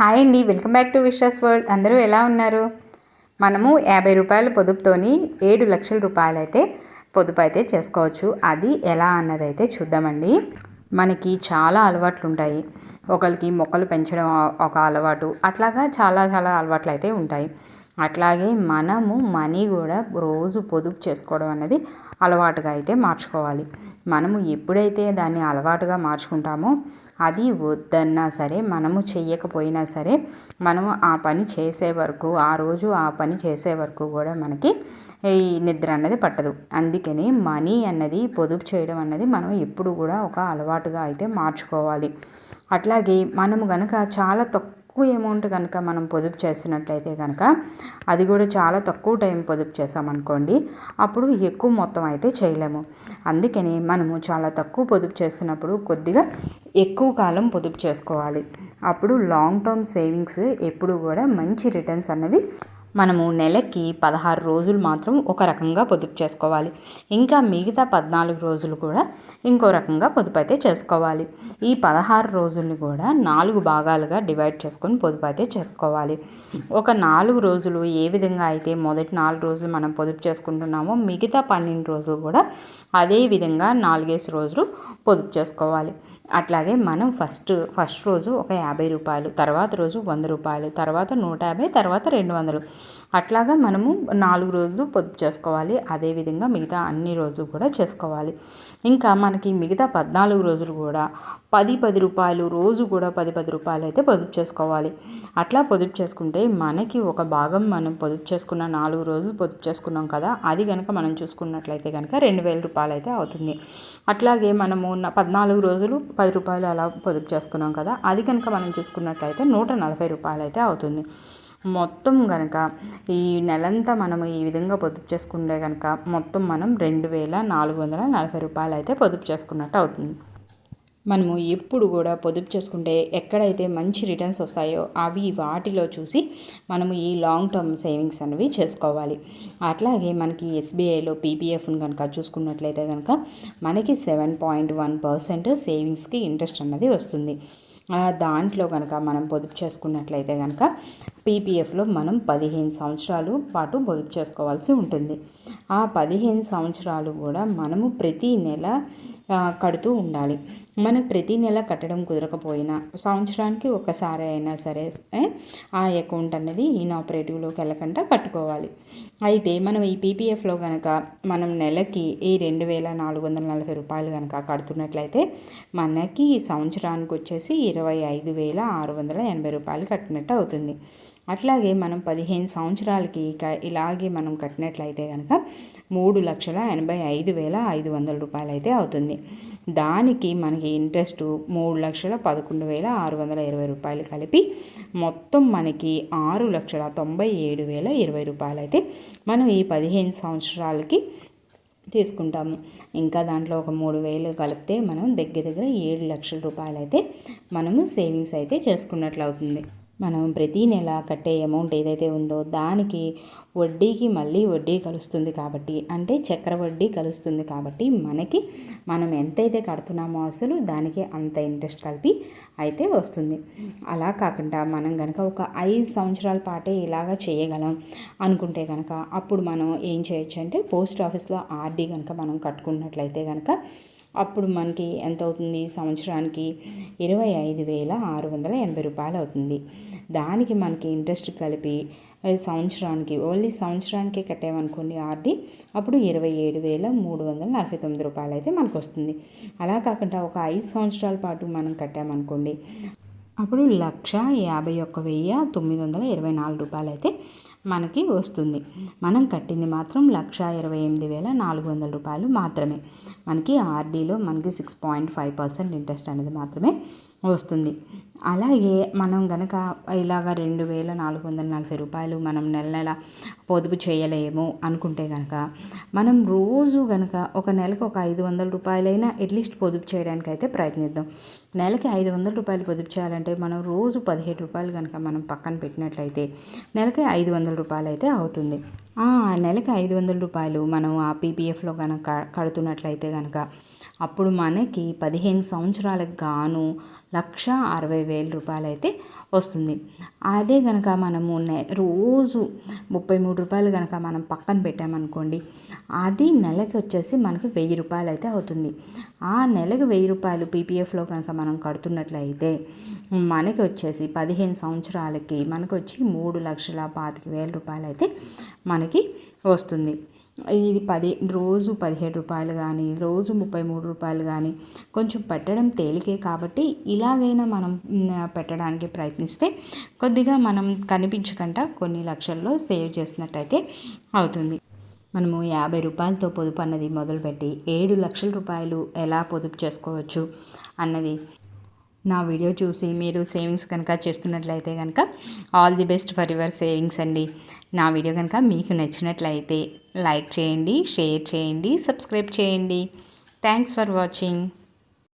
Hi అండి welcome back to wishes world. అందరూ ఎలా ఉన్నారు? మనము యాభై రూపాయల పొదుపుతోని ఏడు లక్షల రూపాయలు అయితే పొదుపు అయితే చేసుకోవచ్చు. అది ఎలా అన్నది అయితే చూద్దామండి. మనకి చాలా అలవాట్లు ఉంటాయి ఒకరికి మొక్కలు పెంచడం ఒక అలవాటు. అట్లాగా చాలా చాలా అలవాట్లు అయితే ఉంటాయి. అట్లాగే మనము మనీ కూడా రోజు పొదుపు చేసుకోవడం అనేది అలవాటుగా అయితే మార్చుకోవాలి. మనము ఎప్పుడైతే దాన్ని అలవాటుగా మార్చుకుంటామో అది వద్దన్నా సరే మనము చెయ్యకపోయినా సరే మనము ఆ పని చేసే వరకు ఆ రోజు ఆ పని చేసే వరకు కూడా మనకి ఈ నిద్ర అన్నది పట్టదు. అందుకని మనీ అన్నది పొదుపు చేయడం అన్నది మనం ఎప్పుడు కూడా ఒక అలవాటుగా అయితే మార్చుకోవాలి. అట్లాగే మనము కనుక చాలా తక్కువ తక్కువ అమౌంట్ కనుక మనం పొదుపు చేసినట్లయితే కనుక అది కూడా చాలా తక్కువ టైం పొదుపు చేసామనుకోండి అప్పుడు ఎక్కువ మొత్తం అయితే చేయలేము. అందుకని మనము చాలా తక్కువ పొదుపు చేస్తున్నప్పుడు కొద్దిగా ఎక్కువ కాలం పొదుపు చేసుకోవాలి. అప్పుడు లాంగ్ టర్మ్ సేవింగ్స్ ఎప్పుడు కూడా మంచి రిటర్న్స్ అన్నవి మనము నెలకి పదహారు రోజులు మాత్రం ఒక రకంగా పొదుపు చేసుకోవాలి. ఇంకా మిగతా పద్నాలుగు రోజులు కూడా ఇంకో రకంగా పొదుపు అయితే చేసుకోవాలి. ఈ పదహారు రోజుల్ని కూడా నాలుగు భాగాలుగా డివైడ్ చేసుకొని పొదుపు అయితే చేసుకోవాలి. ఒక నాలుగు రోజులు ఏ విధంగా అయితే మొదటి నాలుగు రోజులు మనం పొదుపు చేసుకుంటున్నామో మిగతా పన్నెండు రోజులు కూడా అదే విధంగా నాలుగేసి రోజులు పొదుపు చేసుకోవాలి. అట్లాగే మనం ఫస్ట్ ఫస్ట్ రోజు ఒక యాభై రూపాయలు తర్వాత రోజు వంద రూపాయలు తర్వాత నూట యాభై తర్వాత రెండు వందలు. అట్లాగా మనము నాలుగు రోజులు పొదుపు చేసుకోవాలి. అదేవిధంగా మిగతా అన్ని రోజులు కూడా చేసుకోవాలి. ఇంకా మనకి మిగతా పద్నాలుగు రోజులు కూడా పది పది రూపాయలు రోజు కూడా పది పది రూపాయలు అయితే పొదుపు చేసుకోవాలి. అట్లా పొదుపు చేసుకుంటే మనకి ఒక భాగం మనం పొదుపు చేసుకున్న నాలుగు రోజులు పొదుపు చేసుకున్నాం కదా అది కనుక మనం చూసుకున్నట్లయితే కనుక రెండు వేల రూపాయలు అయితే అవుతుంది. అట్లాగే మనము పద్నాలుగు రోజులు పది రూపాయలు అలా పొదుపు చేసుకున్నాం కదా అది కనుక మనం చూసుకున్నట్లయితే నూట నలభై రూపాయలు అయితే అవుతుంది. మొత్తం కనుక ఈ నెలంతా మనం ఈ విధంగా పొదుపు చేసుకుంటే కనుక మొత్తం మనం రెండు వేల నాలుగు వందల నలభై రూపాయలు అయితే పొదుపు చేసుకున్నట్టు అవుతుంది. మనము ఎప్పుడు కూడా పొదుపు చేసుకుంటే ఎక్కడైతే మంచి రిటర్న్స్ వస్తాయో అవి వాటిలో చూసి మనము ఈ లాంగ్ టర్మ్ సేవింగ్స్ అనేవి చేసుకోవాలి. అట్లాగే మనకి ఎస్బీఐలో పీపీఎఫ్ను కనుక చూసుకున్నట్లయితే కనుక మనకి సెవెన్ పాయింట్ వన్ పర్సెంట్ సేవింగ్స్కి ఇంట్రెస్ట్ అన్నది వస్తుంది. దాంట్లో కనుక మనం పొదుపు చేసుకున్నట్లయితే కనుక పీపీఎఫ్లో మనం పదిహేను సంవత్సరాలు పాటు పొదుపు చేసుకోవాల్సి ఉంటుంది. ఆ పదిహేను సంవత్సరాలు కూడా మనము ప్రతి నెల కడుతూ ఉండాలి. మనకు ప్రతి నెల కట్టడం కుదరకపోయినా సంవత్సరానికి ఒకసారి అయినా సరే ఆ అకౌంట్ అనేది ఇన్ఆపరేటివ్లోకి వెళ్ళకుండా కట్టుకోవాలి. అయితే మనం ఈ పీపీఎఫ్లో కనుక మనం నెలకి ఈ రెండు వేల నాలుగు వందల నలభై రూపాయలు కనుక కడుతున్నట్లయితే మనకి సంవత్సరానికి వచ్చేసి ఇరవై ఐదు వేల ఆరు వందల ఎనభై రూపాయలు కట్టినట్టు అవుతుంది. అట్లాగే మనం పదిహేను సంవత్సరాలకి ఇలాగే మనం కట్టినట్లయితే కనుక మూడు లక్షల ఎనభై ఐదు వేల ఐదు వందల రూపాయలు అయితే అవుతుంది. దానికి మనకి ఇంట్రెస్ట్ మూడు లక్షల పదకొండు వేల ఆరు వందల ఇరవై రూపాయలు కలిపి మొత్తం మనకి ఆరు లక్షల తొంభై ఏడు వేల ఇరవై రూపాయలు అయితే మనం ఈ పదిహేను సంవత్సరాలకి తీసుకుంటాము. ఇంకా దాంట్లో ఒక మూడు వేలు కలిపితే మనం దగ్గర దగ్గర ఏడు లక్షల రూపాయలు అయితే మనము సేవింగ్స్ అయితే చేసుకున్నట్లు అవుతుంది మనం ప్రతీ నెల కట్టే అమౌంట్ ఏదైతే ఉందో దానికి వడ్డీకి మళ్ళీ వడ్డీ కలుస్తుంది కాబట్టి అంటే చక్ర వడ్డీ కలుస్తుంది కాబట్టి మనకి మనం ఎంతైతే కడుతున్నామో అసలు దానికి అంత ఇంట్రెస్ట్ కలిపి అయితే వస్తుంది. అలా కాకుండా మనం కనుక ఒక ఐదు సంవత్సరాల పాటే ఇలాగా చేయగలం అనుకుంటే కనుక అప్పుడు మనం ఏం చేయొచ్చు అంటే పోస్ట్ ఆఫీస్లో ఆర్డీ కనుక మనం కట్టుకున్నట్లయితే కనుక అప్పుడు మనకి ఎంత అవుతుంది సంవత్సరానికి ఇరవై ఐదు వేల ఆరు వందల ఎనభై రూపాయలు అవుతుంది దానికి మనకి ఇంట్రెస్ట్ కలిపి సంవత్సరానికి ఓన్లీ సంవత్సరానికే కట్టామనుకోండి ఆర్డీ అప్పుడు ఇరవై ఏడు వేల మూడు వందల నలభై తొమ్మిది రూపాయలు అయితే మనకు వస్తుంది అలా కాకుండా ఒక ఐదు సంవత్సరాల పాటు మనం కట్టామనుకోండి అప్పుడు లక్ష యాభై ఒక్క వెయ్యి తొమ్మిది వందల ఇరవై నాలుగు రూపాయలు అయితే మనకి వస్తుంది. మనం కట్టింది మాత్రం లక్ష ఇరవై ఎనిమిది వేల నాలుగు వందల రూపాయలు మాత్రమే. మనకి ఆర్డీలో మనకి six point five percent interest అనేది మాత్రమే వస్తుంది. అలాగే మనం గనక ఇలాగ రెండు వేల నాలుగు వందల నలభై రూపాయలు మనం నెల నెల పొదుపు చేయలేము అనుకుంటే కనుక మనం రోజు కనుక ఒక నెలకు ఒక ఐదు వందల రూపాయలైనా అట్లీస్ట్ పొదుపు చేయడానికి అయితే ప్రయత్నిద్దాం. నెలకి ఐదు వందల రూపాయలు పొదుపు చేయాలంటే మనం రోజు పదిహేడు రూపాయలు కనుక మనం పక్కన పెట్టినట్లయితే నెలకి ఐదు వందల రూపాయలు అయితే అవుతుంది నెలకి ఐదు వందల రూపాయలు మనం ఆ పీపీఎఫ్లో కనుక కడుతున్నట్లయితే కనుక అప్పుడు మనకి పదిహేను సంవత్సరాలకు గాను లక్ష అరవై వేల రూపాయలు అయితే వస్తుంది. అదే కనుక మనము నె రోజు ముప్పై మూడు రూపాయలు కనుక మనం పక్కన పెట్టామనుకోండి అది నెలకి వచ్చేసి మనకి వెయ్యి రూపాయలు అయితే అవుతుంది. ఆ నెలకు వెయ్యి రూపాయలు పీపీఎఫ్లో కనుక మనం కడుతున్నట్లయితే మనకి వచ్చేసి పదిహేను సంవత్సరాలకి మనకు వచ్చి మూడు లక్షల పాతిక వేల రూపాయలు అయితే మనకి వస్తుంది. ఇది పది రోజు పదిహేడు రూపాయలు కానీ రోజు ముప్పై మూడు రూపాయలు కానీ కొంచెం పెట్టడం తేలికే కాబట్టి ఇలాగైనా మనం పెట్టడానికి ప్రయత్నిస్తే కొద్దిగా మనం కనిపించకుండా కొన్ని లక్షల్లో సేవ్ చేసినట్టయితే అవుతుంది. మనము యాభై రూపాయలతో పొదుపు అన్నది మొదలుపెట్టి ఏడు లక్షల రూపాయలు ఎలా పొదుపు చేసుకోవచ్చు అన్నది నా వీడియో చూసి మీరు సేవింగ్స్ కనుక చేస్తున్నట్లయితే కనుక all the best for your savings అండి. నా వీడియో కనుక మీకు నచ్చినట్లయితే లైక్ చేయండి షేర్ చేయండి సబ్స్క్రైబ్ చేయండి. Thanks for watching